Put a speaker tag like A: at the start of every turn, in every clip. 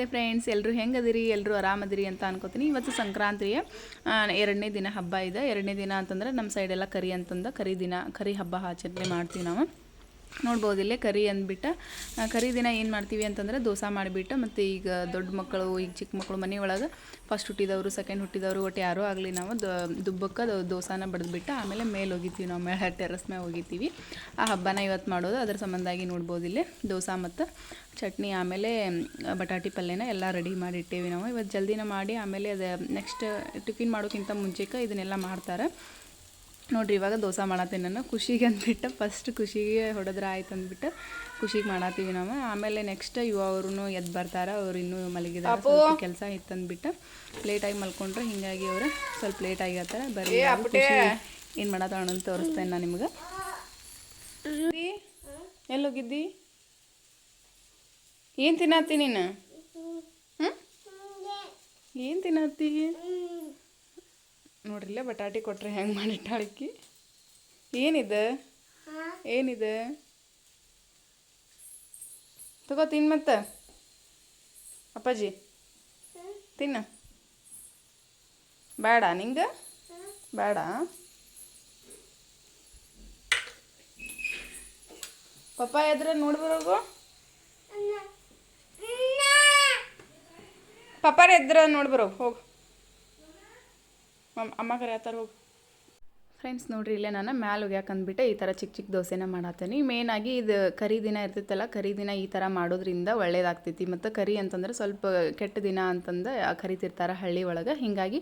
A: ನಮಸ್ತೆ ಫ್ರೆಂಡ್ಸ್ ಎಲ್ಲರೂ ಹೆಂಗದಿರಿ? ಎಲ್ಲರೂ ಆರಾಮದಿರಿ ಅಂತ ಅನ್ಕೋತೀನಿ. ಇವತ್ತು ಸಂಕ್ರಾಂತಿಯ ಎರಡನೇ ದಿನ ಹಬ್ಬ ಇದೆ. ಎರಡನೇ ದಿನ ಅಂತಂದ್ರೆ ನಮ್ಮ ಸೈಡೆಲ್ಲ ಕರಿ ಅಂತಂದ ಕರಿ ದಿನ, ಕರಿ ಹಬ್ಬ ಆಚರಣೆ ಮಾಡ್ತೀವಿ ನಾವು. ನೋಡ್ಬೋದು, ಇಲ್ಲೇ ಕರಿ ಅಂದ್ಬಿಟ್ಟು ಕರಿ ದಿನ ಏನು ಮಾಡ್ತೀವಿ ಅಂತಂದ್ರೆ ದೋಸೆ ಮಾಡಿಬಿಟ್ಟು, ಮತ್ತು ಈಗ ದೊಡ್ಡ ಮಕ್ಕಳು, ಈಗ ಚಿಕ್ಕ ಮಕ್ಕಳು ಮನೆಯೊಳಗೆ ಫಸ್ಟ್ ಹುಟ್ಟಿದವರು ಸೆಕೆಂಡ್ ಹುಟ್ಟಿದವರು, ಒಟ್ಟು ಯಾರೂ ಆಗಲಿ ನಾವು ದುಬ್ಬಕ್ಕೆ ದೋಸಾನ ಬಡಿದ್ಬಿಟ್ಟು, ಆಮೇಲೆ ಮೇಲೆ ಹೋಗಿತೀವಿ ನಾವು, ಮೇಲೆ ಟೆರಸ್ ಮೇಲೆ ಹೋಗಿತೀವಿ ಆ ಹಬ್ಬನ ಇವತ್ತು ಮಾಡೋದು, ಅದ್ರ ಸಂಬಂಧಾಗಿ ನೋಡ್ಬೋದು ಇಲ್ಲಿ, ದೋಸೆ ಮತ್ತು ಚಟ್ನಿ, ಆಮೇಲೆ ಬಟಾಟಿ ಪಲ್ಯನ ಎಲ್ಲ ರೆಡಿ ಮಾಡಿ ಇಟ್ಟೇವಿ ನಾವು. ಇವತ್ತು ಜಲ್ದಿನ ಮಾಡಿ, ಆಮೇಲೆ ಅದು ನೆಕ್ಸ್ಟ್ ಟಿಫಿನ್ ಮಾಡೋಕ್ಕಿಂತ ಮುಂಚೆಗೆ ಇದನ್ನೆಲ್ಲ ಮಾಡ್ತಾರೆ. ನೋಡ್ರಿ ಇವಾಗ ದೋಸೆ ಮಾಡತ್ತೀನಿ ನಾನು. ಖುಷಿಗೆ ಅಂದ್ಬಿಟ್ಟು ಫಸ್ಟ್ ಖುಷಿಗೆ ಹೊಡೆದ್ರೆ ಆಯ್ತು ಅಂದ್ಬಿಟ್ಟು ಖುಷಿಗೆ ಮಾಡತ್ತೀವಿ ನಾವು. ಆಮೇಲೆ ನೆಕ್ಸ್ಟ್ ಇವ ಅವ್ರೂ ಎದ್ದು ಬರ್ತಾರೆ ಅವ್ರು ಇನ್ನೂ ಮಲಗಿದಾರೆ ಕೆಲಸ ಇತ್ತು ಅಂದ್ಬಿಟ್ಟು ಲೇಟಾಗಿ ಮಲ್ಕೊಂಡ್ರೆ ಹಿಂಗಾಗಿ ಅವರು ಸ್ವಲ್ಪ ಲೇಟ್ ಆಗಿರ್ತಾರೆ. ಬರೀ ಏನು ಮಾಡತ್ತಾಳ ಅಂತ ತೋರಿಸ್ತೇನೆ ನಾನು ನಿಮ್ಗೆ. ಎಲ್ಲೋಗಿದ್ದಿ? ಏನು ತಿನ್ನತ್ತಿ ನೀನು? ಹ್ಞೂ ಏನು ತಿನ್ನತ್ತಿ? ನೋಡ್ರಿಲ್ಲ, ಬಟಾಟಿ ಕೊಟ್ರೆ ಹೆಂಗೆ ಮಾಡಿಟ್ಟಾಳಕ್ಕಿ ಏನಿದೆ? ಏನಿದೆ? ತಗೋ, ತಿನ್ ಮತ್ತೆ. ಅಪ್ಪಾಜಿ, ತಿನ್ನ. ಬೇಡ ನಿಂಗೆ? ಬೇಡ ಪಪ್ಪ ಎದ್ರೆ ನೋಡ್ಬರೋಗು ಪಪ್ಪಾರ ಎದ್ರೆ ನೋಡ್ಬರೋ ಹೋಗು. Mám Amagreta ಫ್ರೆಂಡ್ಸ್ ನೋಡ್ರಿ, ಇಲ್ಲೇ ನಾನು ಮ್ಯಾಲ ಅಂದ್ಬಿಟ್ಟು ಈ ಥರ ಚಿಕ್ಕ ಚಿಕ್ಕ ದೋಸೆನ ಮಾಡತ್ತೀನಿ ಮೇನಾಗಿ ಇದು ಕರಿ ದಿನ ಇರ್ತೈತಲ್ಲ, ಕರಿ ದಿನ ಈ ಥರ ಮಾಡೋದ್ರಿಂದ ಒಳ್ಳೇದಾಗ್ತೈತಿ. ಮತ್ತು ಕರಿ ಅಂತಂದ್ರೆ ಸ್ವಲ್ಪ ಕೆಟ್ಟ ದಿನ ಅಂತಂದು ಕರಿತಿರ್ತಾರೆ ಹಳ್ಳಿ ಒಳಗೆ. ಹೀಗಾಗಿ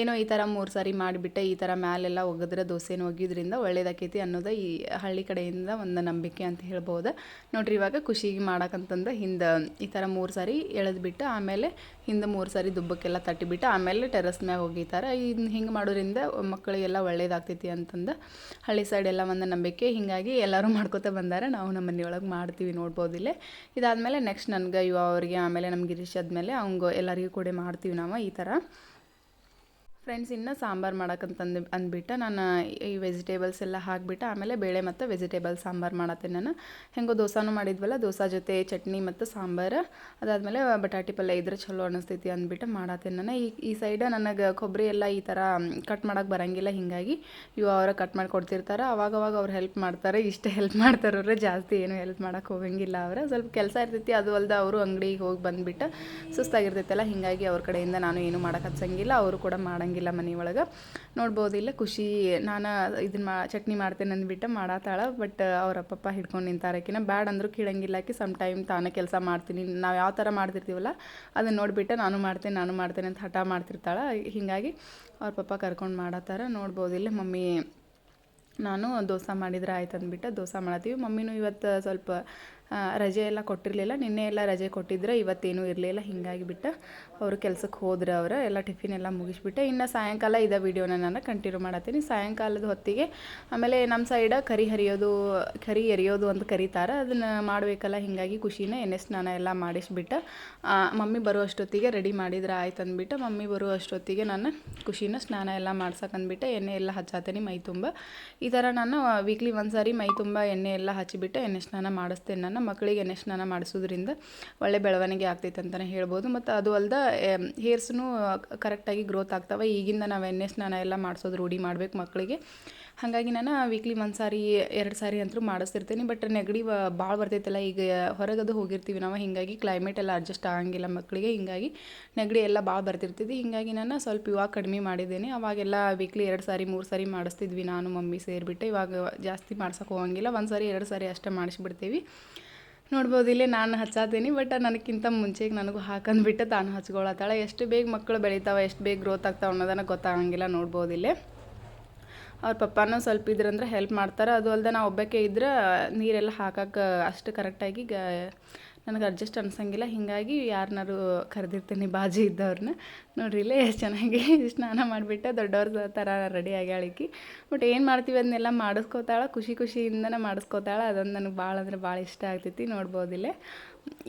A: ಏನೋ ಈ ಥರ ಮೂರು ಸಾರಿ ಮಾಡಿಬಿಟ್ಟೆ, ಈ ಥರ ಮ್ಯಾಲೆಲ್ಲ ಒಗೆದ್ರೆ ದೋಸೆನ ಒಗಿಯೋದ್ರಿಂದ ಒಳ್ಳೇದಾಕೈತಿ ಅನ್ನೋದು ಈ ಹಳ್ಳಿ ಕಡೆಯಿಂದ ಒಂದು ನಂಬಿಕೆ ಅಂತ ಹೇಳ್ಬೋದು. ನೋಡ್ರಿ, ಇವಾಗ ಖುಷಿಗೆ ಮಾಡೋಕ್ಕಂತಂದು ಹಿಂದೆ ಈ ಥರ ಮೂರು ಸಾರಿ ಎಳೆದ್ಬಿಟ್ಟು, ಆಮೇಲೆ ಹಿಂದೆ ಮೂರು ಸಾರಿ ದುಬ್ಬಕ್ಕೆಲ್ಲ ತಟ್ಟಿಬಿಟ್ಟು, ಆಮೇಲೆ ಟೆರಸ್ ಮ್ಯಾಗ ಹೋಗಿತಾರೆ ಇನ್ನು ಹಿಂಗೆ ಮಾಡೋದ್ರಿಂದ ಮಕ್ಕಳಿಗೆಲ್ಲ ಒಳ್ಳೇದಾಗ್ತೈತಿ. ಅಂತಂದು ಹಳ್ಳಿ ಸೈಡ್ ಎಲ್ಲ ಒಂದು ನಂಬಿಕೆ. ಹೀಗಾಗಿ ಎಲ್ಲರೂ ಮಾಡ್ಕೋತ ಬಂದಾರೆ. ನಾವು ನಮ್ಮ ಮನೆಯೊಳಗೆ ಮಾಡ್ತೀವಿ, ನೋಡ್ಬೋದು ಇಲ್ಲೇ. ಇದಾದಮೇಲೆ ನೆಕ್ಸ್ಟ್ ನನಗೆ ಇವ ಅವರಿಗೆ, ಆಮೇಲೆ ನಮ್ಮ ಗಿರೀಶ್ ಆದಮೇಲೆ ಅವಂಗೆ ಎಲ್ಲರಿಗೂ ಕೂಡ ಮಾಡ್ತೀವಿ ನಾವು ಈ ಥರ ಫ್ರೆಂಡ್ಸ್, ಇನ್ನು ಸಾಂಬಾರು ಮಾಡೋಕ್ಕಂತಂದು ಅಂದ್ಬಿಟ್ಟು ನಾನು ಈ ವೆಜಿಟೇಬಲ್ಸ್ ಎಲ್ಲ ಹಾಕಿಬಿಟ್ಟು, ಆಮೇಲೆ ಬೇಳೆ ಮತ್ತು ವೆಜಿಟೇಬಲ್ ಸಾಂಬಾರು ಮಾಡತ್ತೆ ನಾನು. ಹೆಂಗೋ ದೋಸಾನು ಮಾಡಿದ್ವಲ್ಲ, ದೋಸೆ ಜೊತೆ ಚಟ್ನಿ ಮತ್ತು ಸಾಂಬಾರು. ಅದಾದಮೇಲೆ ಬಟಾಟಿ ಪಲ್ಯ ಇದ್ರೆ ಚಲೋ ಅನಿಸ್ತೈತಿ ಅಂದ್ಬಿಟ್ಟು ಮಾಡತ್ತೆ ನಾನು. ಈ ಈ ಸೈಡ ನನಗೆ ಕೊಬ್ಬರಿ ಎಲ್ಲ ಈ ಥರ ಕಟ್ ಮಾಡೋಕ್ಕೆ ಬರಂಗಿಲ್ಲ, ಹೀಗಾಗಿ ಇವು ಅವರ ಕಟ್ ಮಾಡಿ ಕೊಡ್ತಿರ್ತಾರೆ. ಅವಾಗವಾಗ ಅವ್ರು ಹೆಲ್ಪ್ ಮಾಡ್ತಾರೆ, ಇಷ್ಟೇ ಹೆಲ್ಪ್ ಮಾಡ್ತಾರವ್ರೆ ಜಾಸ್ತಿ ಏನು ಹೆಲ್ಪ್ ಮಾಡೋಕ್ಕೆ ಹೋಗಂಗಿಲ್ಲ ಅವರ. ಸ್ವಲ್ಪ ಕೆಲಸ ಇರ್ತೈತಿ, ಅದು ಅಲ್ಲದೆ ಅವರು ಅಂಗಡಿಗೆ ಹೋಗಿ ಬಂದುಬಿಟ್ಟು ಸುಸ್ತಾಗಿರ್ತೈತಲ್ಲ, ಹೀಗಾಗಿ ಅವ್ರ ಕಡೆಯಿಂದ ನಾನು ಏನು ಮಾಡೋಕ್ಕೆ ಹಚ್ಚಂಗಿಲ್ಲ ಅವರು ಕೂಡ ಮಾಡಂಗಿಲ್ಲ. ಮನೆಯೊಳಗೆ ನೋಡ್ಬೋದು, ಇಲ್ಲ ಖುಷಿ, ನಾನು ಇದನ್ನ ಮಾ, ಚಟ್ನಿ ಮಾಡ್ತೇನೆ ಅಂದ್ಬಿಟ್ಟು ಮಾಡತ್ತಾಳ ಬಟ್ ಅವ್ರ ಅಪ್ಪಪ್ಪ ಹಿಡ್ಕೊಂಡು ನಿಂತಾರಕಿನ ಬ್ಯಾಡ್ ಅಂದರೂ ಕೀಳಂಗಿಲ್ಲ ಆಕಿ ಸಮ್ ಟೈಮ್ ತಾನೇ ಕೆಲಸ ಮಾಡ್ತೀನಿ. ನಾವು ಯಾವ ಥರ ಮಾಡ್ತಿರ್ತೀವಲ್ಲ ಅದನ್ನ ನೋಡಿಬಿಟ್ಟು ನಾನು ಮಾಡ್ತೇನೆ ನಾನು ಮಾಡ್ತೇನೆ ಅಂತ ಹಠ ಮಾಡ್ತಿರ್ತಾಳೆ. ಹೀಗಾಗಿ ಅವ್ರ ಪಪ್ಪ ಕರ್ಕೊಂಡು ಮಾಡತ್ತಾರ ನೋಡ್ಬೋದಿಲ್ಲ ಮಮ್ಮಿ, ನಾನು ದೋಸೆ ಮಾಡಿದ್ರೆ ಆಯ್ತು ಅಂದ್ಬಿಟ್ಟು ದೋಸೆ ಮಾಡತ್ತೀವಿ ಮಮ್ಮಿನೂ ಇವತ್ತು ಸ್ವಲ್ಪ ರಜೆ ಎಲ್ಲ ಕೊಟ್ಟಿರಲಿಲ್ಲ. ನಿನ್ನೆ ಎಲ್ಲ ರಜೆ ಕೊಟ್ಟಿದ್ರೆ. ಇವತ್ತೇನೂ ಇರಲಿಲ್ಲ. ಹಿಂಗಾಗಿ ಬಿಟ್ಟು ಅವರು ಕೆಲಸಕ್ಕೆ ಹೋದ್ರೆ ಅವರು. ಎಲ್ಲ ಟಿಫಿನ್ ಎಲ್ಲ ಮುಗಿಸ್ಬಿಟ್ಟೆ. ಇನ್ನು ಸಾಯಂಕಾಲ ಇದೇ ವೀಡಿಯೋನ ನಾನು ಕಂಟಿನ್ಯೂ ಮಾಡತ್ತೀನಿ. ಸಾಯಂಕಾಲದ ಹೊತ್ತಿಗೆ ಆಮೇಲೆ ನಮ್ಮ ಸೈಡ ಕರಿ ಹರಿಯೋದು, ಕರಿ ಎರಿಯೋದು ಅಂತ ಕರೀತಾರೆ. ಅದನ್ನು ಮಾಡಬೇಕಲ್ಲ. ಹಿಂಗಾಗಿ ಖುಷಿನ ಎಣ್ಣೆ ಸ್ನಾನ ಎಲ್ಲ ಮಾಡಿಸ್ಬಿಟ್ಟು. ಮಮ್ಮಿ ಬರುವಷ್ಟೊತ್ತಿಗೆ ರೆಡಿ ಮಾಡಿದ್ರೆ ಆಯ್ತು ಅಂದ್ಬಿಟ್ಟು. ಮಮ್ಮಿ ಬರುವಷ್ಟೊತ್ತಿಗೆ ನಾನು ಖುಷಿನ ಸ್ನಾನ ಎಲ್ಲ ಮಾಡ್ಸಕ್ಕಂದ್ಬಿಟ್ಟು ಎಣ್ಣೆ ಎಲ್ಲ ಹಚ್ಚಾತೀನಿ ಮೈ ತುಂಬ. ಈ ಥರ ನಾನು ವೀಕ್ಲಿ ಒಂದು ಸಾರಿ ಮೈ ತುಂಬ ಎಣ್ಣೆ ಎಲ್ಲ ಹಚ್ಚಿಬಿಟ್ಟು ಎಣ್ಣೆ ಸ್ನಾನ ಮಾಡಿಸ್ತೇನೆ ನಾನು. ಮಕ್ಕಳಿಗೆ ಎಣ್ಣೆ ಸ್ನಾನ ಮಾಡಿಸೋದ್ರಿಂದ ಒಳ್ಳೆ ಬೆಳವಣಿಗೆ ಆಗ್ತೈತೆ ಅಂತಲೇ ಹೇಳ್ಬೋದು. ಮತ್ತು ಅದು ಅಲ್ದೆ ಹೇರ್ಸ್ನು ಕರೆಕ್ಟಾಗಿ ಗ್ರೋತ್ ಆಗ್ತವೆ. ಈಗಿಂದ ನಾವು ಎಣ್ಣೆ ಸ್ನಾನ ಎಲ್ಲ ಮಾಡಿಸೋದು ರೂಢಿ ಮಾಡಬೇಕು ಮಕ್ಕಳಿಗೆ. ಹಾಗಾಗಿ ನಾನು ವೀಕ್ಲಿ ಒಂದು ಸಾರಿ, ಎರಡು ಸಾರಿ ಅಂತೂ ಮಾಡಿಸ್ತಿರ್ತೀನಿ. ಬಟ್ ನೆಗಡಿ ಭಾಳ ಬರ್ತೈತಲ್ಲ. ಈಗ ಹೊರಗದು ಹೋಗಿರ್ತೀವಿ ನಾವು. ಹೀಗಾಗಿ ಕ್ಲೈಮೇಟ್ ಎಲ್ಲ ಅಡ್ಜಸ್ಟ್ ಆಗಂಗಿಲ್ಲ ಮಕ್ಕಳಿಗೆ. ಹೀಗಾಗಿ ನೆಗಡಿ ಎಲ್ಲ ಭಾಳ ಬರ್ತಿರ್ತೈತಿ. ಹೀಗಾಗಿ ನಾನು ಸ್ವಲ್ಪ ಇವಾಗ ಕಡಿಮೆ ಮಾಡಿದ್ದೇನೆ. ಅವಾಗೆಲ್ಲ ವೀಕ್ಲಿ ಎರಡು ಸಾರಿ, ಮೂರು ಸಾರಿ ಮಾಡಿಸ್ತಿದ್ವಿ ನಾನು, ಮಮ್ಮಿ ಸೇರಿಬಿಟ್ಟು. ಇವಾಗ ಜಾಸ್ತಿ ಮಾಡ್ಸೋಕೆ ಹೋಗಂಗಿಲ್ಲ. ಒಂದು ಸಾರಿ, ಎರಡು ಸಾರಿ ಅಷ್ಟೇ ಮಾಡಿಸ್ಬಿಡ್ತೀವಿ. ನೋಡ್ಬೋದು, ಇಲ್ಲೇ ನಾನು ಹಚ್ಚಾತೀನಿ ಬಟ್ ನನಗಿಂತ ಮುಂಚೆಗೆ ನನಗೂ ಹಾಕಂದ್ಬಿಟ್ಟು ತಾನು ಹಚ್ಕೊಳತ್ತಾಳೆ. ಎಷ್ಟು ಬೇಗ ಮಕ್ಕಳು ಬೆಳಿತಾವೆ, ಎಷ್ಟು ಬೇಗ ಗ್ರೋತ್ ಆಗ್ತಾವೆ ಅನ್ನೋದನ್ನು ಗೊತ್ತಾಗಂಗಿಲ್ಲ, ನೋಡ್ಬೋದು ಇಲ್ಲೇ. ಅವ್ರ ಪಪ್ಪನೂ ಸ್ವಲ್ಪ ಇದ್ರಂದ್ರೆ ಹೆಲ್ಪ್ ಮಾಡ್ತಾರೆ. ಅದು ಅಲ್ಲದೆ ನಾವು ಒಬ್ಬಕ್ಕೆ ಇದ್ರೆ ನೀರೆಲ್ಲ ಹಾಕಕ್ಕೆ ಅಷ್ಟು ಕರೆಕ್ಟಾಗಿ ಗ ನನಗೆ ಅಡ್ಜಸ್ಟ್ ಅನ್ಸಂಗಿಲ್ಲ. ಹೀಗಾಗಿ ಯಾರನ್ನಾರು ಕರೆದಿರ್ತೀನಿ ಬಾಜು ಇದ್ದವ್ರನ್ನ ನೋಡ್ರಿ ಇಲ್ಲೇ ಎಷ್ಟು ಚೆನ್ನಾಗಿ ಸ್ನಾನ ಮಾಡಿಬಿಟ್ಟೆ ದೊಡ್ಡವ್ರ ಥರ ರೆಡಿ ಆಗ್ಯಾಳಿಕಿ ಬಟ್ ಏನು ಮಾಡ್ತೀವಿ ಅದನ್ನೆಲ್ಲ ಮಾಡಿಸ್ಕೋತಾಳ, ಖುಷಿ ಖುಷಿಯಿಂದನೇ ಮಾಡಿಸ್ಕೋತಾಳ. ಅದೊಂದು ನನಗೆ ಭಾಳ ಅಂದರೆ ಭಾಳ ಇಷ್ಟ ಆಗ್ತೈತಿ ನೋಡ್ಬೋದು ಇಲ್ಲೇ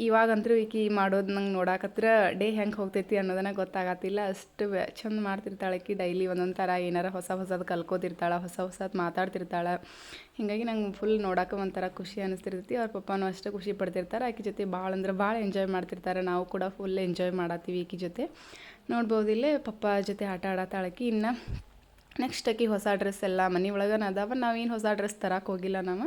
A: ಇವಾಗಂತೂ ಈಕಿ ಮಾಡೋದು ನಂಗೆ ನೋಡಾಕತ್ರ ಡೇ ಹೆಂಗೆ ಹೋಗ್ತೈತಿ ಅನ್ನೋದನ್ನ ಗೊತ್ತಾಗತ್ತಿಲ್ಲ. ಅಷ್ಟು ಚಂದ ಮಾಡ್ತಿರ್ತಾಳೆ ಆಕಿ ಡೈಲಿ ಒಂದೊಂದು ಥರ ಏನಾರ ಹೊಸ ಹೊಸದು ಕಲ್ಕೋತಿರ್ತಾಳೆ, ಹೊಸ ಹೊಸದು ಮಾತಾಡ್ತಿರ್ತಾಳೆ. ಹೀಗಾಗಿ ನಂಗೆ ಫುಲ್ ನೋಡಕ್ಕೆ ಒಂಥರ ಖುಷಿ ಅನಿಸ್ತಿರ್ತೈತಿ. ಅವ್ರ ಪಪ್ಪನೂ ಅಷ್ಟೇ ಖುಷಿ ಪಡ್ತಿರ್ತಾರೆ. ಆಕೆ ಜೊತೆ ಭಾಳ ಅಂದ್ರೆ ಭಾಳ ಎಂಜಾಯ್ ಮಾಡ್ತಿರ್ತಾರೆ. ನಾವು ಕೂಡ ಫುಲ್ ಎಂಜಾಯ್ ಮಾಡತ್ತೀವಿ ಈಕಿ ಜೊತೆ. ನೋಡ್ಬೋದಿಲ್ಲೇ ಪಪ್ಪ ಜೊತೆ ಆಟ ಆಡತ್ತಾಳಕಿ ಇನ್ನು ನೆಕ್ಸ್ಟ್ ಆಕಿ ಹೊಸ ಡ್ರೆಸ್ ಎಲ್ಲ, ಮನೆ ಒಳಗನ ಅದಾವ, ನಾವೇನು ಹೊಸ ಡ್ರೆಸ್ ತರಕ್ಕೆ ಹೋಗಿಲ್ಲ ನಾವು.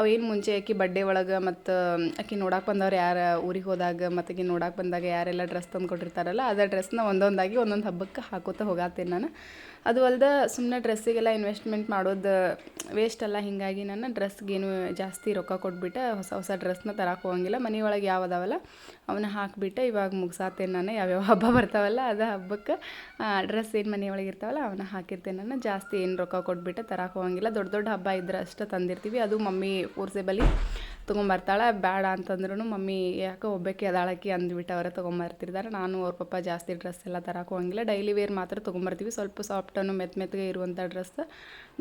A: ಅವೇನು ಮುಂಚೆ ಆಕಿ ಬಡ್ಡೆ ಒಳಗೆ ಮತ್ತು, ಆಕಿ ನೋಡಕ್ಕೆ ಬಂದವ್ರು ಯಾರು ಊರಿಗೆ ಹೋದಾಗ, ಮತ್ತು ಆಕಿ ನೋಡಕ್ಕೆ ಬಂದಾಗ ಯಾರೆಲ್ಲ ಡ್ರೆಸ್ ತಂದು ಕೊಟ್ಟಿರ್ತಾರಲ್ಲ ಅದೇ ಡ್ರೆಸ್ನ ಒಂದೊಂದಾಗಿ ಒಂದೊಂದು ಹಬ್ಬಕ್ಕೆ ಹಾಕೋತ ಹೋಗಾತೀನಿ ನಾನು. ಅದು ಅಲ್ಲದೆ ಸುಮ್ಮನೆ ಡ್ರೆಸ್ಸಿಗೆಲ್ಲ ಇನ್ವೆಸ್ಟ್ಮೆಂಟ್ ಮಾಡೋದು ವೇಸ್ಟ್ ಅಲ್ಲ. ಹೀಗಾಗಿ ನಾನು ಡ್ರೆಸ್ಗೇನು ಜಾಸ್ತಿ ರೊಕ್ಕ ಕೊಟ್ಬಿಟ್ಟು ಹೊಸ ಹೊಸ ಡ್ರೆಸ್ನ ತರಕ್ಕೆ ಹೋಗಂಗಿಲ್ಲ. ಮನೆ ಒಳಗೆ ಯಾವ ಅದಾವಲ್ಲ ಅವನ್ನ ಹಾಕಿಬಿಟ್ಟು ಇವಾಗ ಮುಗಿಸಾತೇನೆ ನಾನು. ಯಾವ್ಯಾವ ಹಬ್ಬ ಬರ್ತಾವಲ್ಲ, ಅದು ಹಬ್ಬಕ್ಕೆ ಡ್ರೆಸ್ ಏನು ಮನೆ ಒಳಗೆ ಇರ್ತಾವಲ್ಲ ಅವನ್ನ ಹಾಕಿರ್ತೇನೆ ನಾನು. ಜಾಸ್ತಿ ಏನು ರೊಕ್ಕ ಕೊಟ್ಬಿಟ್ಟು ತರಕ್ಕೆ ಹೋಗಂಗಿಲ್ಲ. ದೊಡ್ಡ ದೊಡ್ಡ ಹಬ್ಬ ಇದ್ರೆ ಅಷ್ಟೇ ತಂದಿರ್ತೀವಿ. ಅದು ಮಮ್ಮಿ ಊರ್ಸೆಬಲಿ ತೊಗೊಂಬರ್ತಾಳೆ ಬೇಡ ಅಂತಂದ್ರೂ ಮಮ್ಮಿ ಯಾಕೋ ಒಬ್ಬಕ್ಕೆ ಅದಾಳಕಿ ಅಂದ್ಬಿಟ್ಟು ಅವರೇ ತೊಗೊಂಬರ್ತಿರ್ತಾರೆ. ನಾನು ಅವ್ರ ಪಪ್ಪ ಜಾಸ್ತಿ ಡ್ರೆಸ್ ಎಲ್ಲ ತರಕ್ಕೆ ಹೋಗಂಗಿಲ್ಲ ಡೈಲಿ ವೇರ್ ಮಾತ್ರ ತೊಗೊಂಬರ್ತೀವಿ. ಸ್ವಲ್ಪ ಸಾಫ್ಟನ್ನು ಮೆತ್ತ ಮೆತ್ತಗೆ ಇರುವಂಥ ಡ್ರೆಸ್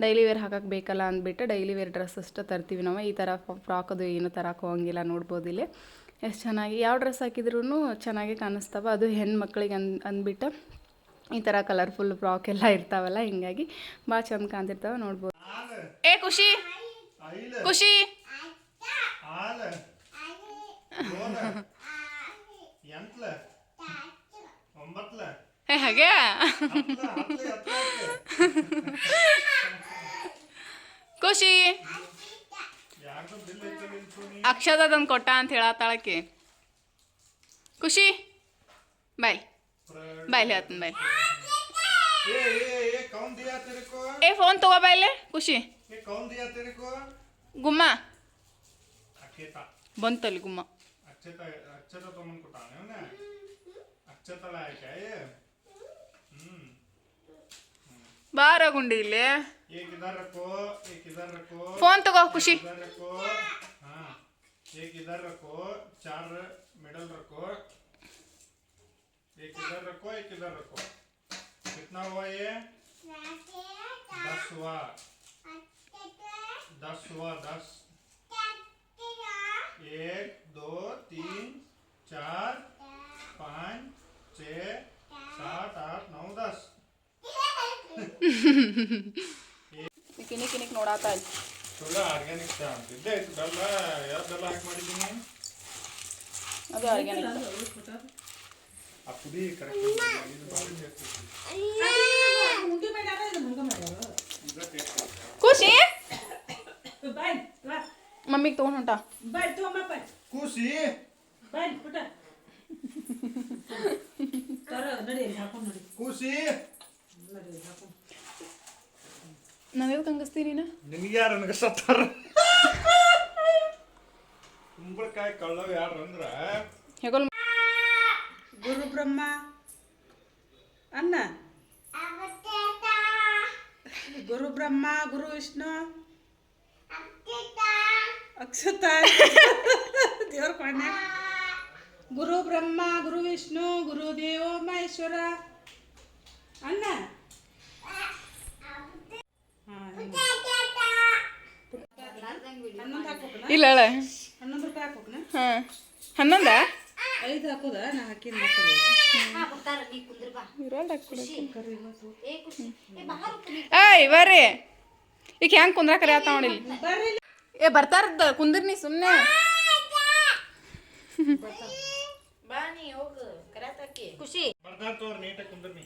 A: ಡೈಲಿ ವೇರ್ ಹಾಕಕ್ಕೆ ಬೇಕಲ್ಲ ಅಂದ್ಬಿಟ್ಟು ಡೈಲಿ ವೇರ್ ಡ್ರೆಸ್ ಅಷ್ಟೇ ತರ್ತೀವಿ ನಾವು. ಈ ಥರ ಫ್ರಾಕ್ ಅದು ಏನು ತರಕ್ಕೆ ಹೋಗಂಗಿಲ್ಲ ನೋಡ್ಬೋದು ಇಲ್ಲಿ. ಎಷ್ಟು ಚೆನ್ನಾಗಿ ಯಾವ ಡ್ರೆಸ್ ಹಾಕಿದ್ರೂ ಚೆನ್ನಾಗಿ ಕಾಣಿಸ್ತಾವ. ಅದು ಹೆಣ್ಮಕ್ಳಿಗೆ ಅನ್ ಅಂದ್ಬಿಟ್ಟು ಈ ಥರ ಕಲರ್ಫುಲ್ ಫ್ರಾಕ್ ಎಲ್ಲ ಇರ್ತಾವಲ್ಲ ಹಿಂಗಾಗಿ ಭಾಳ ಚಂದ ಕಾಣ್ತಿರ್ತಾವೆ ನೋಡ್ಬೋದು. ಏ ಖುಷಿ ಖುಷಿ. ఆల ఏల
B: ఎంతల ఒంబట్ల హగే
A: ಖುಷಿ ಅಕ್ಷದದನ್ನು ಕೊಟ್ಟ ಅಂತ ಹೇಳತ್ತಾಳಕಿ ಖುಷಿ ಬಾಯ್ ಬಾಯ್ಲಿ ಆತನ ಬಾಯ್ ಏ ಫೋನ್ ತಗೋ ಬಾಯ್ಲೆ ಖುಷಿ ಗುಮ್ಮ ಬಂತಲ್ಲಿ ಗುಮ್ಮ
B: अक्षता अक्षता तो मन को टाने हो ना अक्षता लाया क्या ये हम्म
A: ಬಾರ ಗುಂಡಿ ಇಲ್ಲಿ
B: एक इधर रखो एक इधर रखो
A: ಫೋನ್ ತಗೋ ಖುಷಿ
B: इधर रखो हाँ एक इधर रखो चार मिडल रखो एक इधर रखो एक इधर रखो कितना हुआ ये दस हुआ दस हुआ दस एक दो तीन चार पाँच छ सात आठ नौ दस
A: ಕಿನಿ ಕಿನಿಕ್ ನೋಡಾತ
B: ಸುಳ್ಳ ಆರ್ಗ್ಯಾನಿಕ್ ಅಂತಿದ್ದೆ ಇದೆಲ್ಲ ಯಾವ್ದೆಲ್ಲ ಹಾಕಿ ಮಾಡಿದ್ದೀನಿ
A: ಅದು ಆರ್ಗ್ಯಾನಿಕ್
B: ಆ ಪುಡಿ ಕರೆಕ್ಟ್ ಇದು ಭಾರಿ taste
A: ಮಮ್ಮಿಗೆ ತಗೊಂಡು ಹೊಂಟ.
B: ಕೂಸಿ. ಕೂಸಿ.
A: ನನಗೆ ಕಂಗಿಸ್ತೀನಿ ನೀನು?
B: ನಿನಗೆ ಯಾರು ನನಗೆ ಸತ್ತಾರ ಕುಂಬಳಕಾಯಿ ಕಳ್ಳವ್ ಯಾರು ಅಂದ್ರ?
A: ಹೆಗಲ್
C: ಗುರು ಬ್ರಹ್ಮ ಅನ್ನ ಗುರು ಬ್ರಹ್ಮ ಗುರು ವಿಷ್ಣು. ಅಕ್ಷತ ದೇವ್ರ ಕೊಂಡ ಗುರು ಬ್ರಹ್ಮ ಗುರು ವಿಷ್ಣು ಗುರು ದೇವ ಮಹೇಶ್ವರ. ಅನ್ನ ಹಾ, ಹಿಂಗೆ. ಹನ್ನೊಂದು ಹಾಕ್ಬೇಕನ
A: ಇಲ್ಲ
C: ಹನ್ನೊಂದು ರೂಪಾಯಿ ಹಾಕ್ಬೇಕನ
A: ಹಾಂ. ಹನ್ನೊಂದ?
C: ಐದು ಹಾಕೋದ? ನಾ ಹಾಕಿನ
A: ಏಯ್ ಬರ್ರಿ. ಈಗ ಹೆಂಗೆ ಕುಂದ್ರಾಕರಿ ಆತ ನೋಡಿ
C: ಬರ್ರಿ
A: ಏ ಬರ್ತಾರದ್ದ ಹೋಗು ನೀ ಸುಮ್ಮನೆ
B: ಬರ್ತಾರ ತೋರ್ ನೀಟಾಗಿ ಕುಂದ್ರಿ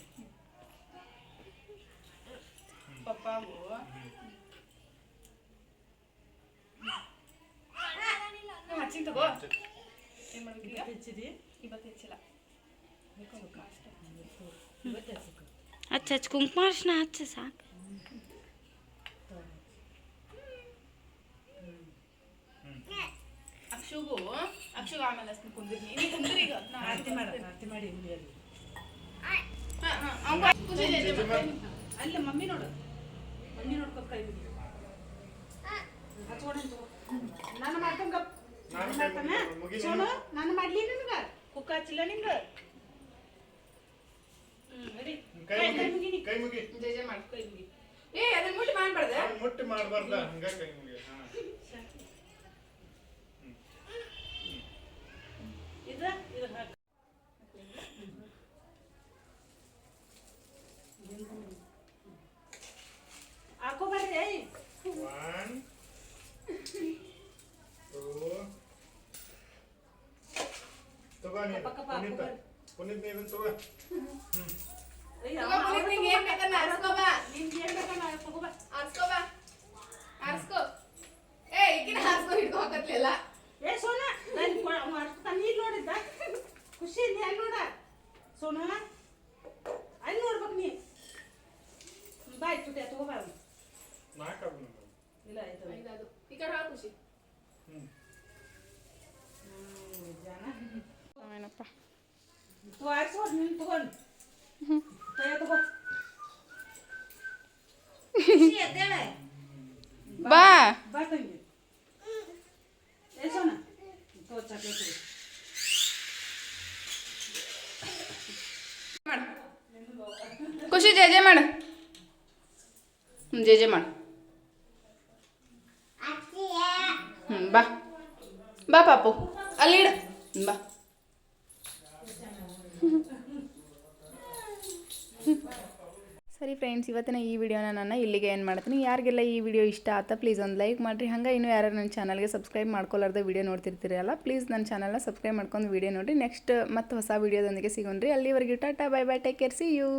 D: ಹಚ್ಚ ಹಚ್ಚ ಕುಂಕುಮ ಅರ್ಶಿನ ಹಚ್ಚ ಸಾಕು.
A: ಅಕ್ಷುಗೂ ಅಕ್ಷುಗ ಆಮೇಲೆ ಕುಂದ್ರಿ ನೀ ಕುಂದಿರಿ ಈಗ.
C: ಆರತಿ ಮಾಡಿ ಆರತಿ ಮಾಡಿ
A: ಖುಷಿ
C: ಅಲ್ಲ. ಮಮ್ಮಿ ನೋಡು. ಮಮ್ಮಿ ನೋಡ್ಕೊ ಕೈ ಬಿಡಿ ನಾನು
B: ಮಾಡ್ತಂಗ.
C: ಸೋನು ನಾನು ಮಾಡ್ಲಿ ನಿನ್ಗ? ಕುಕ್ಕ ಹಚ್ಚಿಲ್ಲ ನಿಂಗ.
B: ಕೈ ಮುಗಿ.
C: ಮುಗಿನಿ.
B: ಕೈ ಮುಗಿ.
A: ಜೈ ಜೈ ಮಾಡಿ ಕೈ ಮುಗಿ. ಏ ಅದನ್ನ ಮುಟ್ಟಿ ಮಾಡಬಾರ್ದ?
B: ಮುಟ್ಟಿ ಮಾಡಬಾರ್ದ ಹಂಗ ಕೈ ಮುಗಿ ಹಾ
C: ಇದು ಇದು ಹಾಕು ಹಾಕೋ ಬರ್ರಿ ಏಯ್
B: ಒನ್ ಟೂ ತಗೋ ನೀನು
C: ಕಪ್ಪ ಕಪ್ಪ
B: ಪುನೀತ್
C: ಹಾಕ್ಕೊ
B: ಪುನೀತ್ ನೀನು ತಗೋ
C: ಏಯ್,
A: ತಗೋ, ಪುನೀತ್, ನಿಂಗ್ ಏನ್ ಬೇಕನ್ನ ಆರ್ಸ್ಕೊ ಬಾ.
C: ನಿನ್ಗೆ ಏನ್ ಬೇಕನ್ನ ತಗೋ ಬಾ.
A: ಆರ್ಸ್ಕೊ ಬಾ ಆರ್ಸ್ಕೊ ಏ ಈಗಿನ ಆರ್ಸ್ಕೊ ಹಿಡ್ಕೊ ಹಾಕತ್ಲೆಲ್ಲ
C: ಏ ಸೋನ ನಾನು ಮಾಡ್ತಾನೆ ನೀನು ನೋಡಿದ್ದ ಖುಷಿ ನೀ ಅಲ್ಲಿ ನೋಡ ಸೋನ ಅಲ್ಲಿ ನೋಡ್ಬೇಕು ನೀ ಬಾಯ್ ತುಟ್ಟಿ ತಗೋ ಬಾ
B: ನಾಲ್ಕು
C: ಇಲ್ಲ ಆಯ್ತು
A: ಇದದು ಈ ಕಡೆ ಹಾಕು ಖುಷಿ
B: ಹ್ಞೂ
C: ಜನ
A: ಏನಪ್ಪ
C: ತಗೋ ಆಯ್ತು ನೀನು ತಗೊಂಡು ಕೈಯ ತಗೋ ಖುಷಿ ಎದ್ದೇಳೆ
A: ಬಾ
C: ಬಾ ತಂಗಿ ಏ ಸೋನ ತಗೋ ಚಾಕ್ಲೇಟ್ ತಗೋ
A: ಮಾಡು ಖುಷಿ ಜೆ ಜೆ ಮಾಡು ಹ್ಞೂ ಜೆ ಜೆ ಮಾಡು ಹ್ಞೂ ಬಾ ಬಾ ಪಾಪು ಅಲ್ಲಿ ಇಡು ಹ್ಮ್, ಬಾ ಸರಿ ಫ್ರೆಂಡ್ಸ್ ಇವತ್ತಿನ ಈ ವಿಡಿಯೋನ ನಾನು ಇಲ್ಲಿಗೆ ಏನು ಮಾಡ್ತೀನಿ. ಯಾರಿಗೆಲ್ಲ ಈ ವಿಡಿಯೋ ಇಷ್ಟ ಆತ ಪ್ಲೀಸ್ ಒಂದು ಲೈಕ್ ಮಾಡಿರಿ. ಹಂಗೆ ಇನ್ನೂ ಯಾರು ನನ್ನ ಚಾನಲ್ಗೆ ಸಬ್ಸ್ಕ್ರೈಬ್ ಮಾಡ್ಕೊಲಾರ್ದ ವಿಡಿಯೋ ನೋಡ್ತಿರ್ತೀರಲ್ಲ ಪ್ಲೀಸ್ ನನ್ನ ಚಾನಲ್ನ ಸಬ್ಸ್ಕ್ರೈಬ್ ಮಾಡ್ಕೊಂಡು ವಿಡಿಯೋ ನೋಡಿ ನೆಕ್ಸ್ಟ್ ಮತ್ತೆ ಹೊಸ ವಿಡಿಯೋದೊಂದಿಗೆ ಸಿಗೋಣ್ರಿ. ಅಲ್ಲಿವರೆಗೆ tata bye bye take care see you